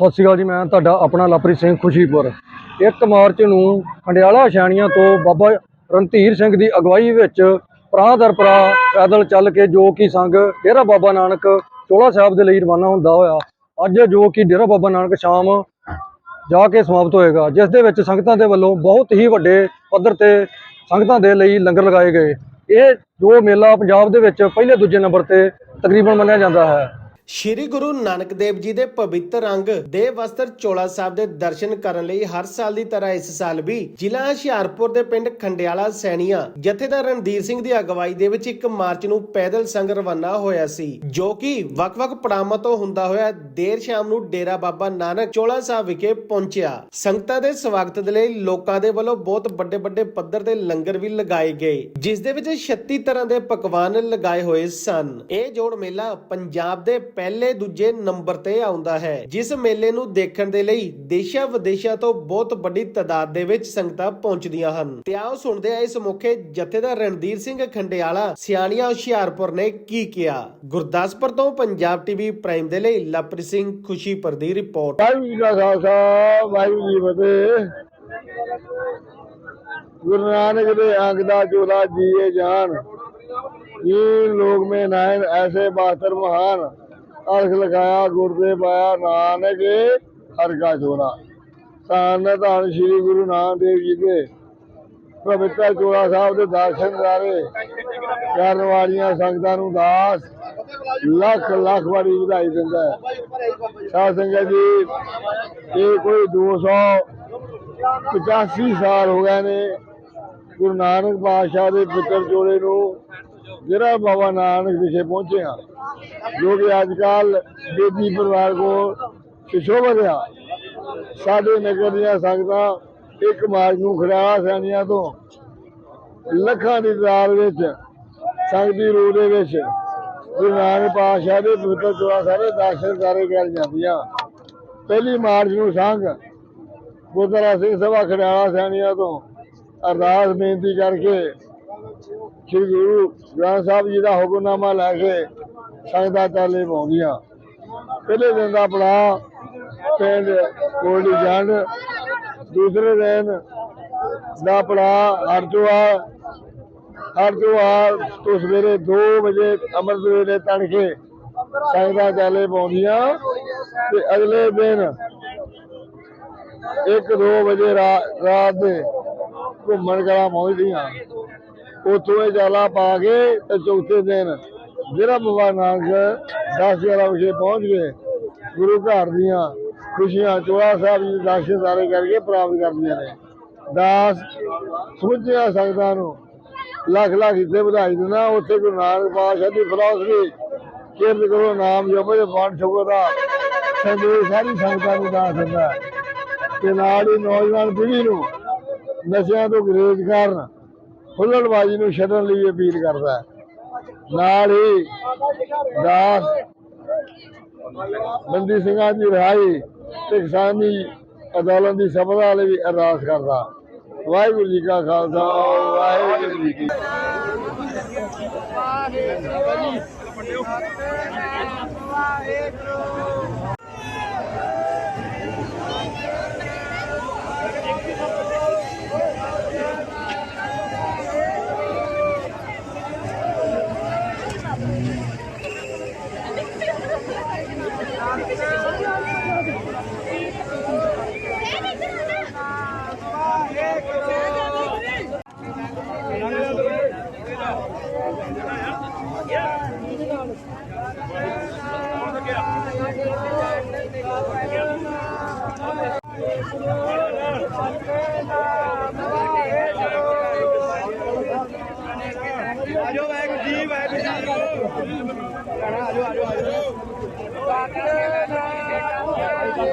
ਸਤਿ ਸ਼੍ਰੀ ਅਕਾਲ ਜੀ, ਮੈਂ ਤੁਹਾਡਾ ਆਪਣਾ ਲਵਪ੍ਰੀਤ ਸਿੰਘ ਖੁਸ਼ੀਪੁਰ। 1 ਮਾਰਚ ਨੂੰ ਖੰਡਿਆਲਾ ਛਾਣੀਆਂ ਤੋਂ ਬਾਬਾ ਰਣਧੀਰ ਸਿੰਘ ਦੀ ਅਗਵਾਈ ਵਿੱਚ ਭਰਾ ਦਰ ਭਰਾ ਪੈਦਲ ਚੱਲ ਕੇ ਜੋ ਕਿ ਸੰਗ ਡੇਰਾ ਬਾਬਾ ਨਾਨਕ ਚੋਲਾ ਸਾਹਿਬ ਦੇ ਲਈ ਰਵਾਨਾ ਹੁੰਦਾ ਹੋਇਆ, ਅੱਜ ਜੋ ਕਿ ਡੇਰਾ ਬਾਬਾ ਨਾਨਕ ਸ਼ਾਮ ਜਾ ਕੇ ਸਮਾਪਤ ਹੋਏਗਾ, ਜਿਸ ਦੇ ਵਿੱਚ ਸੰਗਤਾਂ ਦੇ ਵੱਲੋਂ ਬਹੁਤ ਹੀ ਵੱਡੇ ਪੱਧਰ ਤੇ ਸੰਗਤਾਂ ਦੇ ਲਈ ਲੰਗਰ ਲਗਾਏ ਗਏ। ਇਹ ਜੋ ਮੇਲਾ ਪੰਜਾਬ ਦੇ ਵਿੱਚ ਪਹਿਲੇ ਦੂਜੇ ਨੰਬਰ ਤੇ ਤਕਰੀਬਨ ਮੰਨਿਆ ਜਾਂਦਾ ਹੈ। ਸ਼੍ਰੀ ਗੁਰੂ ਨਾਨਕ ਦੇਵ ਜੀ ਦੇ ਪਵਿੱਤਰ ਅੰਗ ਦੇ ਵਸਤਰ ਚੋਲਾ ਸਾਹਿਬ ਦੇ ਦਰਸ਼ਨ ਕਰਨ ਲਈ ਹਰ ਸਾਲ ਦੀ ਤਰ੍ਹਾਂ ਇਸ ਸਾਲ ਵੀ ਜ਼ਿਲ੍ਹਾ ਹੁਸ਼ਿਆਰਪੁਰ ਦੇ ਪਿੰਡ ਖੰਡਿਆਲਾ ਸੈਣੀਆਂ ਜਥੇਦਾਰ ਰਣਧੀਰ ਸਿੰਘ ਦੀ ਅਗਵਾਈ ਦੇ ਵਿੱਚ 1 ਮਾਰਚ ਨੂੰ ਪੈਦਲ ਸੰਗ ਰਵਾਨਾ ਹੋਇਆ ਸੀ, ਜੋ ਕਿ ਵੱਖ-ਵੱਖ ਪੜਾਵਾਂ ਤੋਂ ਹੁੰਦਾ ਹੋਇਆ ਦੇਰ ਸ਼ਾਮ ਨੂੰ ਡੇਰਾ ਬਾਬਾ ਨਾਨਕ ਚੋਲਾ ਸਾਹਿਬ ਵਿਖੇ ਪਹੁੰਚਿਆ। ਸੰਗਤਾਂ ਦੇ ਸਵਾਗਤ ਦੇ ਲਈ ਲੋਕਾਂ ਦੇ ਵੱਲੋਂ ਬਹੁਤ ਵੱਡੇ-ਵੱਡੇ ਪੱਧਰ ਦੇ ਲੰਗਰ ਵੀ ਲਗਾਏ ਗਏ, ਜਿਸ ਦੇ ਵਿੱਚ 36 ਤਰ੍ਹਾਂ ਦੇ ਪਕਵਾਨ ਲਗਾਏ ਹੋਏ ਸਨ। ਇਹ ਜੋੜ ਮੇਲਾ ਪੰਜਾਬ ਦੇ ਪਹਿਲੇ ਦੂਜੇ ਨੰਬਰ ਤੇ ਆਉਂਦਾ ਹੈ, ਜਿਸ ਮੇਲੇ ਨੂੰ ਦੇਖਣ ਦੇ ਲਈ ਦੇਸ਼ਾਂ ਵਿਦੇਸ਼ਾਂ ਤੋਂ ਬਹੁਤ ਵੱਡੀ ਤਦਾਦ ਦੇ ਵਿੱਚ ਸੰਗਤਾਂ ਪਹੁੰਚਦੀਆਂ ਹਨ। ਤੇ ਆਓ ਸੁਣਦੇ ਆ ਇਸ ਮੌਕੇ ਜਥੇਦਾਰ ਰਣਦੀਰ ਸਿੰਘ ਖੰਡਿਆਲਾ, ਸਿਆਣੀਆਂ ਹੁਸ਼ਿਆਰਪੁਰ ਨੇ ਕੀ ਕਿਹਾ। ਗੁਰਦਾਸਪੁਰ ਤੋਂ ਪੰਜਾਬ ਟੀਵੀ ਪ੍ਰਾਈਮ ਦੇ ਲਈ ਲਵਪ੍ਰੀਤ ਸਿੰਘ ਖੁਸ਼ੀਪੁਰ ਦੀ ਰਿਪੋਰਟ। ਇਹ ਲੋਕ ਮੇ ਨਾਇਨ ਐਸੇ ਬਾਤਰ ਮਹਾਨ। ਅਰਖ ਲਗਾਇਆ ਗੁਰਦੇ ਪਾਇਆ ਨਾਨਕ ਹਰ ਕਾ ਜੋਰਾ ਧੰਨ ਧੰਨ ਸ੍ਰੀ ਗੁਰੂ ਨਾਨਕ ਦੇਵ ਜੀ ਦੇ ਪਵਿੱਤਰ ਜੋੜਾ ਸਾਹਿਬ ਦੇ ਦਰਸ਼ਨ ਕਰਾਵੇ। ਕਰਨ ਵਾਲੀਆਂ ਸੰਗਤਾਂ ਨੂੰ ਦਾਸ ਲੱਖ ਲੱਖ ਵਾਰੀ ਵਧਾਈ ਦਿੰਦਾ ਹੈ। ਸਾਧ ਸੰਗਤ ਜੀ, ਇਹ ਕੋਈ 200 85 ਸਾਲ ਹੋ ਗਏ ਨੇ ਗੁਰੂ ਨਾਨਕ ਪਾਤਸ਼ਾਹ ਦੇ ਪਿੱਤਰ ਜੋੜੇ ਨੂੰ ਜਿਹੜਾ ਬਾਬਾ ਨਾਨਕ ਵਿਖੇ ਪਹੁੰਚੇ ਹਾਂ, ਜੋ ਕਿ ਅੱਜ ਕੱਲ ਬੇਦੀ ਪਰਿਵਾਰ ਕੋਲ ਸ਼ਿਸ਼ੋਭਤ ਆ ਸਾਡੇ ਨਗਰ ਦੀਆਂ ਸੰਗਤਾਂ ਇੱਕ ਮਾਰਚ ਨੂੰ ਖੜਿਆਲਾ ਸੈਣੀਆਂ ਤੋਂ ਲੱਖਾਂ ਦੀ ਤਾਦਾਦ ਵਿੱਚ, ਸੰਗਤੀ ਰੂਪ ਦੇ ਵਿੱਚ ਗੁਰੂ ਨਾਨਕ ਪਾਤਸ਼ਾਹ ਦੇ ਪਵਿੱਤਰ ਚੋਲਾ ਸਾਹਿਬ ਦਰਸ਼ਨ ਕਰੇ ਕਰ ਜਾਂਦੀਆਂ। ਪਹਿਲੀ ਮਾਰਚ ਨੂੰ ਸੰਘ ਗੁਰਦੁਆਰਾ ਸਿੰਘ ਸਭਾ ਖੜਿਆਲਾ ਸੈਣੀਆਂ ਤੋਂ ਅਰਦਾਸ ਬੇਨਤੀ ਕਰਕੇ ਸ੍ਰੀ ਗੁਰੂ ਗ੍ਰੰਥ ਸਾਹਿਬ ਜੀ ਦਾ ਹੁਕਮਨਾਮਾ ਲੈ ਕੇ ਸੰਗਤਾਂ ਚਾਲੇ ਪਾਉਂਦੀਆਂ। ਪਹਿਲੇ ਦਿਨ ਦਾ ਪੜਾ ਪਿੰਡ ਕੋਲੀ ਜੰਡ, ਦੂਸਰੇ ਦਿਨ ਦਾ ਪੜਾ ਹਰਜੋਆ ਹਰਜੋਆ ਤੋਂ ਸਵੇਰੇ 2 ਵਜੇ ਅੰਮ੍ਰਿਤ ਵੇਲੇ ਤੜਕੇ ਸੰਗਤਾਂ ਚਾਲੇ ਪਾਉਂਦੀਆਂ ਤੇ ਅਗਲੇ ਦਿਨ 1-2 ਵਜੇ ਰਾਤ ਦੇ ਘੁੰਮਣ ਕਲਾ ਪਹੁੰਚਦੀਆਂ। ਉੱਥੋਂ ਇਹ ਜਾਲਾ ਪਾ ਕੇ ਤੇ ਚੌਥੇ ਦਿਨ ਜਿਹੜਾ ਬਾਬਾ ਨਾਨਕ 10 11 ਵਜੇ ਪਹੁੰਚ ਗਏ, ਗੁਰੂ ਘਰ ਦੀਆਂ ਖੁਸ਼ੀਆਂ ਚੋਲਾ ਸਾਹਿਬ ਜੀ ਦਰਸ਼ਨ ਸਾਰੇ ਕਰਕੇ ਪ੍ਰਾਪਤ ਕਰਦੀਆਂ ਨੇ। ਦਾਸ ਸਮੁੱਚੀਆਂ ਸੰਗਤਾਂ ਨੂੰ, ਲੱਖ ਲੱਖ ਇੱਥੇ ਵਧਾਈ ਦਿੰਦਾ, ਉੱਥੇ ਗੁਰੂ ਨਾਨਕ ਪਾਤਸ਼ਾਹ ਦੀ ਫਲਸਫੀ ਕਿਰਤ ਕਰੋ ਨਾਮ ਜਪੋ ਤੇ ਵੰਡ ਛਕੋ ਦਾ ਸੰਦੇਸ਼ ਸਾਰੀ ਸੰਗਤਾਂ ਨੂੰ ਦੱਸ ਦਿੰਦਾ। ਤੇ ਨਾਲ ਹੀ ਨੌਜਵਾਨ ਪੀੜ੍ਹੀ ਨੂੰ ਨਸ਼ਿਆਂ ਤੋਂ ਗੁਰੇਜ਼ ਕਰਨ ਹੁੱਲੜਬਾਜ਼ੀ ਨੂੰ ਛੱਡਣ ਲਈ ਅਪੀਲ ਕਰਦਾ ਹੈ। ਨਾਲ ਹੀ ਦਾਸ ਬੰਦੀ ਸਿੰਘਾਂ ਦੀ ਰਿਹਾਈ ਤੇ ਕਿਸਾਨੀ ਅਦਾਲਤ ਦੀ ਸਫਲਤਾ ਲਈ ਵੀ ਅਰਦਾਸ ਕਰਦਾ। ਵਾਹਿਗੁਰੂ ਜੀ ਕਾ ਖਾਲਸਾ, ਵਾਹਿਗੁਰੂ ਜੀ ਕੀ ਫਤਿਹ।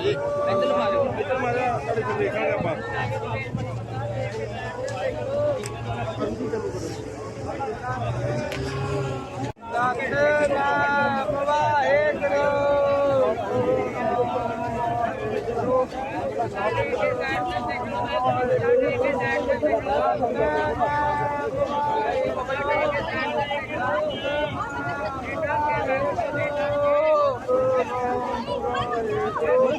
ਇੱਧਰ ਮਾਰੋ ਇੱਧਰ ਮਾਰਿਆ ਤੁਹਾਡੇ ਕੋਲ ਦੇਖਾਂਗੇ ਆਪਾਂ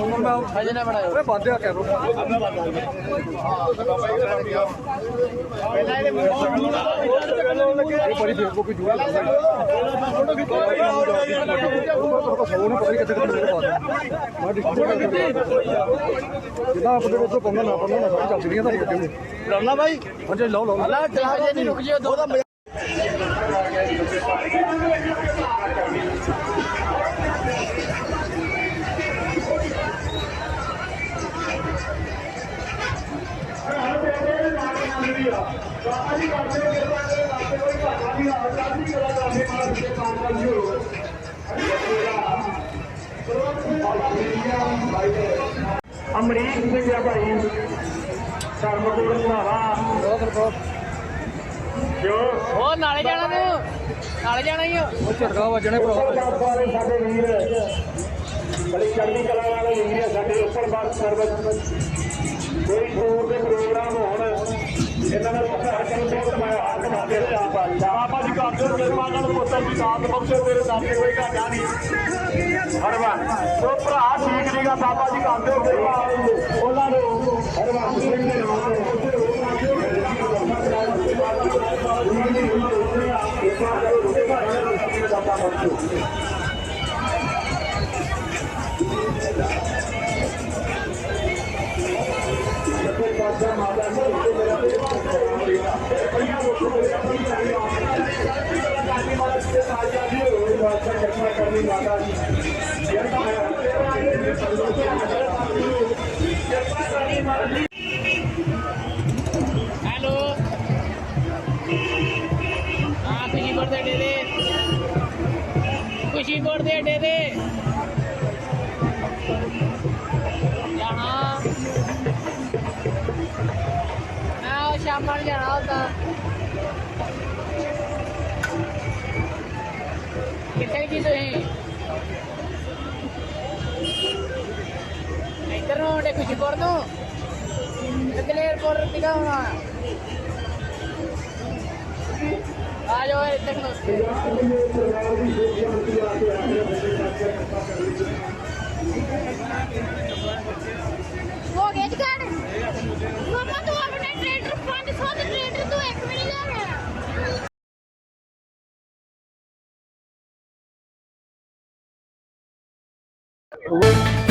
ਓਏ ਬੰਦਿਆ ਕਰੋ ਇਹ ਬੜੀ ਫੇਸਬੁੱਕ ਤੇ ਜੂਆ ਲੱਗਦਾ ਫੋਟੋ ਵੀ ਕੋਈ ਨਹੀਂ ਕਿੱਥੇ ਕਿੱਥੇ ਮੇਰੇ ਪਾਸ ਮੈਂ ਡਿਸਟ੍ਰਿਕਟ ਜਿੱਦਾਂ ਆਪਣੇ ਵਿੱਚ ਪੰਗਾ ਨਾ ਪੰਗਾ ਨਾ ਸਾਰੀ ਚੱਲ ਰਹੀਆਂ ਤਾਂ ਕਿਉਂ ਰਮਨਾ ਭਾਈ ਹਾਂਜੀ ਲਾਓ ਲਾਓ ਅੱਲਾ ਚਲਾ ਜੇ ਨਹੀਂ ਰੁਕ ਜਿਓ ਦੋ ਦਾ ਅਮਰੀਕ ਸਿੰਘ ਆ ਭਾਈ। ਧਰਮਪੁਰ ਸੁਹਾਵਾ ਜੋ ਉਹ ਨਾਲੇ ਜਾਣਾ ਤੂੰ। ਨਾਲੇ ਜਾਣਾ ਹੀ ਉਹ ਝਟਕਾ ਵੱਜਣੇ ਭਰਾ। ਸਾਰੇ ਸਾਡੇ ਵੀਰ। ਬੜੀ ਚੜ੍ਹਦੀ ਕਲਾ ਵਾਲੇ ਵੀਰ ਸਾਡੇ ਉੱਪਰ ਬੱਸ ਸਰਵਿਸ ਕੋਈ ਟੂਰ ਦੇ ਪ੍ਰੋਗਰਾਮ ਹੋਣ ਇਹਨਾਂ ਦਾ ਰਹੇ ਆ ਬਾਬਾ ਜੀ ਕਰਦੇ ਹੋ ਮੇਰੇ ਮਾਂ ਨੂੰ ਪੁੱਤਰ ਦੀ ਦਾਤ ਬਖਸ਼ੋ ਮੇਰੇ ਸਾਹਮਣੇ ਕੋਈ ਘਾਟਾ ਨਹੀਂ ਹਰਵਾਨ ਸੋ ਭਰਾ ਠੀਕ ਨਹੀਂਗਾ ਬਾਬਾ ਜੀ ਕਰਦੇ ਹੋ ਮੇਰੇ ਮਾਂ ਉਹਨਾਂ ਨੂੰ ਹਰਵਾਨ ਸਿੰਘ ਦੇ ਨਾਮ ਹੈਲੋ ਹਾਂ ਖੁਸ਼ੀਪੁਰ ਦੇ ਅੱਡੇ ਦੇ ਖੁਸ਼ੀਪੁਰ ਦੇ ਅੱਡੇ ਜਾਣਾ। ਮੈਂ ਉਹ ਸ਼ਾਮਾਂ ਨੂੰ ਜਾਣਾ ਹੁੰਦਾ। ਕਿੱਥੇ ਜੀ ਤੁਸੀਂ? ਇੱਧਰ ਨੂੰ ਆਉਂਦੇ ਖੁਸ਼ੀਪੁਰ ਨੂੰ ਕਿੱਥੇ 에어ਪੋਰਟ ਟਿਕਾ ਹੋਣਾ ਹੋ ਗਿਆ ਜਗੜ ਮਮਾ ਤੂੰ ਆਪਣੇ ਟ੍ਰੇਡਰ 500 ਦੇ ਟ੍ਰੇਡਰ ਤੂੰ ਇੱਕ ਵੀ ਲੈ ਰਿਹਾ ਉਹ